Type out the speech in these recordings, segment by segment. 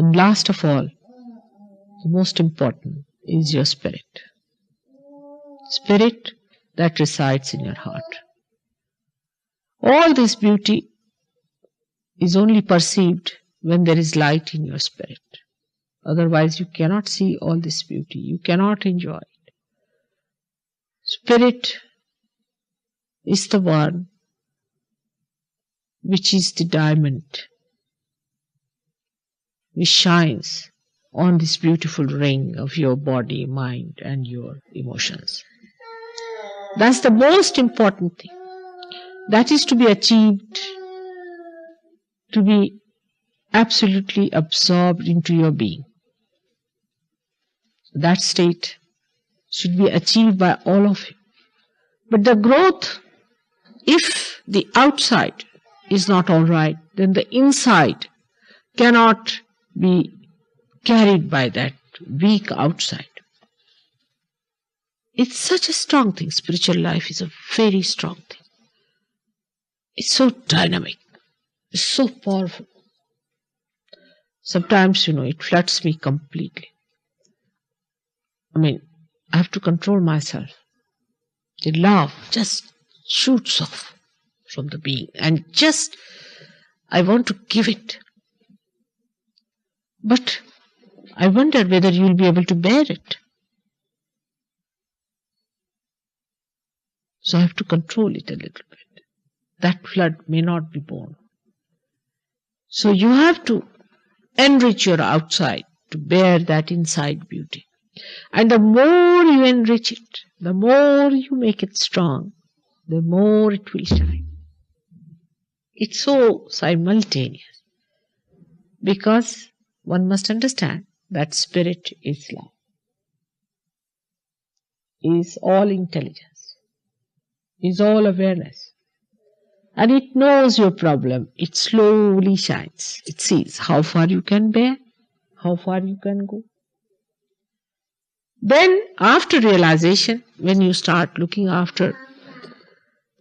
And last of all, the most important is your spirit. Spirit that resides in your heart. All this beauty is only perceived when there is light in your spirit. Otherwise, you cannot see all this beauty, you cannot enjoy it. Spirit is the one which is the diamond which shines on this beautiful ring of your body, mind, and your emotions. That's the most important thing. That is to be achieved, to be absolutely absorbed into your being. That state should be achieved by all of you. But the growth, if the outside is not all right, then the inside cannot be carried by that weak outside. It's such a strong thing. Spiritual life is a very strong thing. It's so dynamic, it's so powerful. Sometimes, you know, it floods me completely. I mean, I have to control myself. The love just shoots off from the being and just I want to give it. But I wonder whether you'll be able to bear it. So I have to control it a little bit. That flood may not be borne. So you have to enrich your outside to bear that inside beauty. And the more you enrich it, the more you make it strong, the more it will shine. It's so simultaneous. Because one must understand that spirit is love, is all intelligence, is all awareness. And it knows your problem. It slowly shines. It sees how far you can bear, how far you can go. Then, after realization, when you start looking after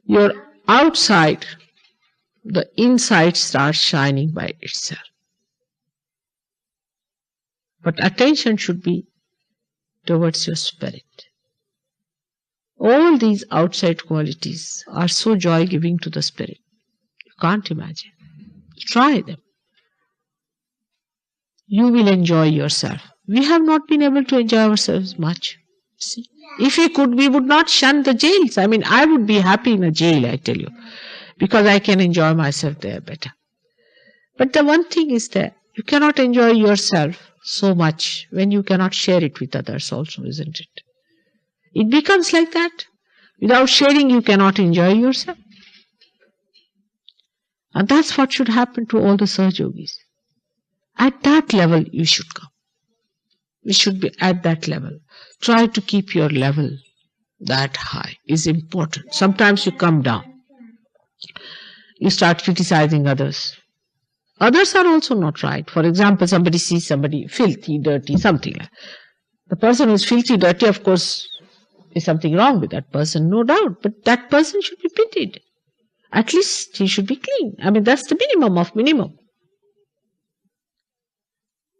your outside, the inside starts shining by itself. But attention should be towards your spirit. All these outside qualities are so joy giving to the spirit. You can't imagine. Try them. You will enjoy yourself. We have not been able to enjoy ourselves much. See? If we could, we would not shun the jails. I mean, I would be happy in a jail, I tell you, because I can enjoy myself there better. But the one thing is that you cannot enjoy yourself so much when you cannot share it with others, also, isn't it? It becomes like that. Without sharing, you cannot enjoy yourself. And that's what should happen to all the Sahaj Yogis. At that level, you should come. We should be at that level. Try to keep your level that high is important. Sometimes you come down. You start criticizing others. Others are also not right. For example, somebody sees somebody filthy, dirty, something like The person who is filthy, dirty, of course, is something wrong with that person, no doubt. But that person should be pitied. At least he should be clean. I mean, that's the minimum of minimum.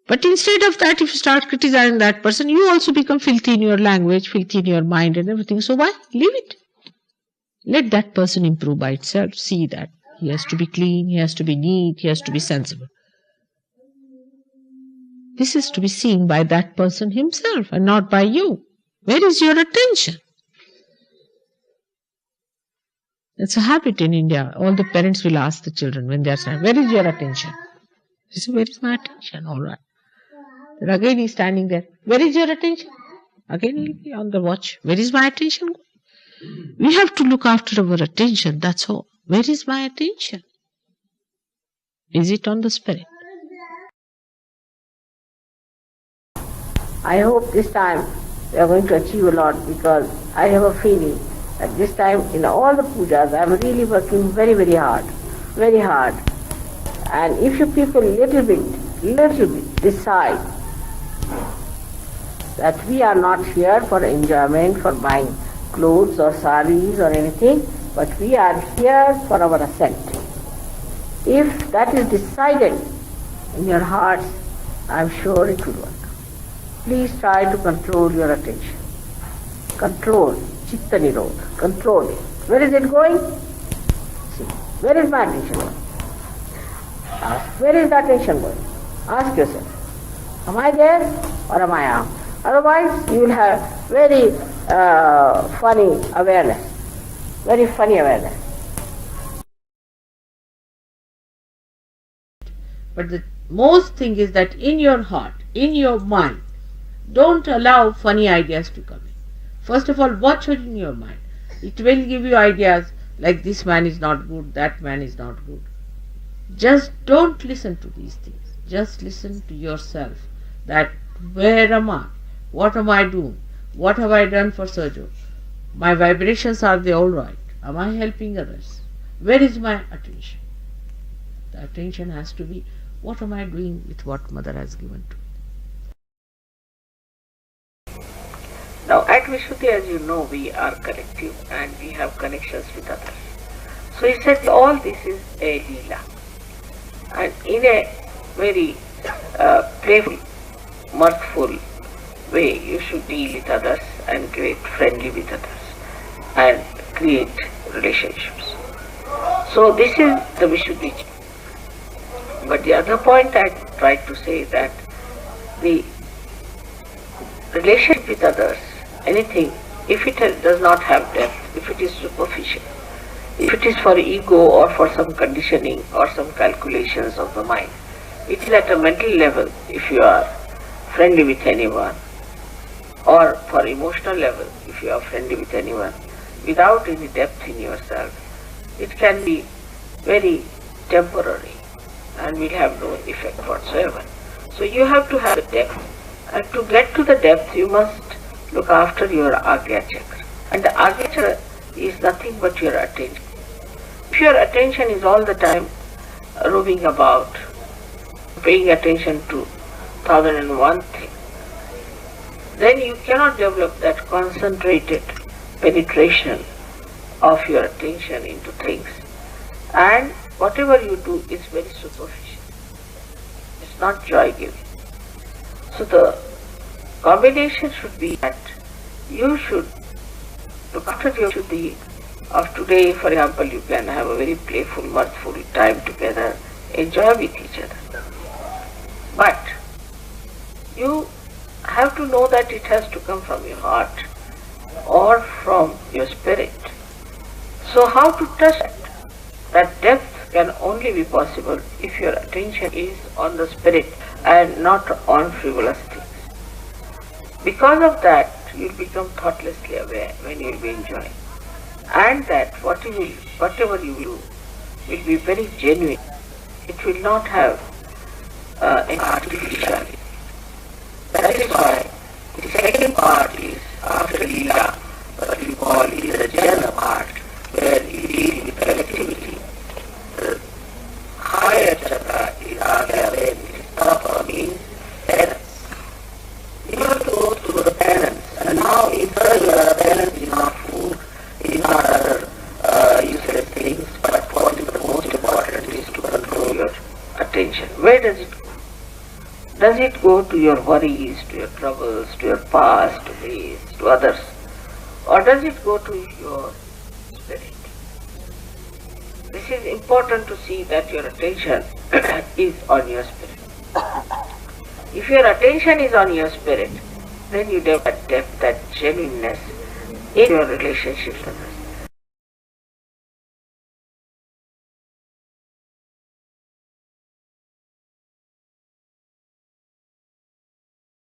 But instead of that, if you start criticizing that person, you also become filthy in your language, filthy in your mind and everything. So why? Leave it. Let that person improve by itself. See that. He has to be clean, he has to be neat, he has to be sensible. This is to be seen by that person himself and not by you. Where is your attention? It's a habit in India. All the parents will ask the children when they are saying, Where is your attention? They say, Where is my attention? All right. Again he's standing there. Where is your attention? Again he'll be on the watch. Where is my attention? We have to look after our attention, that's all. Where is my attention? Is it on the spirit? I hope this time we are going to achieve a lot because I have a feeling that this time in all the pujas I am really working very, very hard, very hard. And if you people little bit, little bit decide that we are not here for enjoyment, for buying clothes or saris or anything, but we are here for our ascent. If that is decided in your hearts, I'm sure it will work. Please try to control your attention. Control, chitta nirodha, control it. Where is it going? See, where is my attention going? Ask, where is the attention going? Ask yourself. Am I there or am I out? Otherwise, you will have very uh, funny awareness. Very funny awareness. But the most thing is that in your heart, in your mind, don't allow funny ideas to come in. First of all, watch it in your mind. It will give you ideas like this man is not good, that man is not good. Just don't listen to these things. Just listen to yourself that where am I? What am I doing? What have I done for Sergio? My vibrations are they all right? Am I helping others? Where is my attention? The attention has to be what am I doing with what mother has given to me? Now at Vishuddhi, as you know, we are collective and we have connections with others. So he said all this is a. And in a very uh, playful, mirthful way, you should deal with others and get friendly with others and create relationships. So this is the Vishuddhi. But the other point I tried to say that the relationship with others, anything, if it does not have depth, if it is superficial, if it is for ego or for some conditioning or some calculations of the mind, it is at a mental level if you are friendly with anyone or for emotional level if you are friendly with anyone without any depth in yourself, it can be very temporary and will have no effect whatsoever. So you have to have the depth and to get to the depth you must look after your Agya chakra. And the Agya chakra is nothing but your attention. If your attention is all the time roving about, paying attention to thousand and one thing, then you cannot develop that concentrated penetration of your attention into things. And whatever you do is very superficial. It's not joy giving. So the combination should be that you should look after your Shuddhi of today, for example, you can have a very playful, mirthful time together, enjoy with each other. But you have to know that it has to come from your heart or from your spirit. So how to touch that? That depth can only be possible if your attention is on the spirit and not on frivolous things. Because of that, you'll become thoughtlessly aware when you'll be enjoying. And that what you will, whatever you do will be very genuine. It will not have uh, any artificiality. That is why the second part is after Leela, what we call is the Jnana part, where you deal with. The higher chakra is it is tapa, means penance. You have to go through the penance, and now in third level, penance is not food, is not other uh, useless things, but what is the most important is to control your attention. Where does it? Does it go to your worries, to your troubles, to your past, to others? Or does it go to your spirit? This is important to see that your attention is on your spirit. If your attention is on your spirit, then you develop that depth, that genuineness in your relationship with.